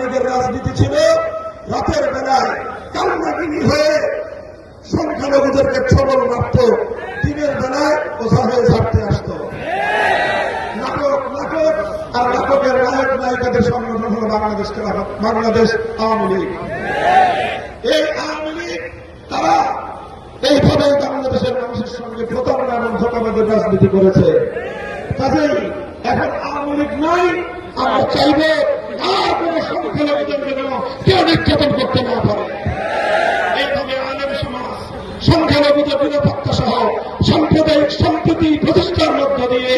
লীগের রাজনীতি ছিল, রাতের বেলায় কান্নাকিনি হয়ে সংখ্যালঘুদেরকে ছবল মারত। দিনের বেলায় ওঝা হয়ে ঝাড়তে আসত। আর নাটকের নায়ক, নায়িকাদের সংগঠন হল বাংলাদেশ বাংলাদেশ আওয়ামী লীগ। এই আওয়ামী লীগ, তারা এইভাবে বাংলাদেশের মানুষের সঙ্গে প্রতারণা এবং ধোকাবাদের রাজনীতি করেছে। কাজেই এখন আওয়ামী লীগ নাই আমরা চাইব আর কোন কেউ করতে না পারে। এইভাবে আলেম সমাজ, সংখ্যালঘুদের নিরাপত্তা সহ সাম্প্রদায়িক সম্প্রীতি প্রতিষ্ঠার মধ্য দিয়ে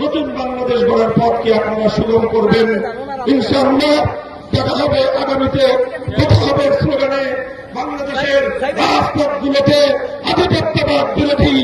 নতুন বাংলাদেশ গড়ার পথকে আপনারা সুগম করবেন। ইনশাআল্লাহ দেখা হবে আগামীতে কথা হবে স্লোগানে বাংলাদেশের রাজপথগুলোতে আধিপত্যবাদ বিরোধী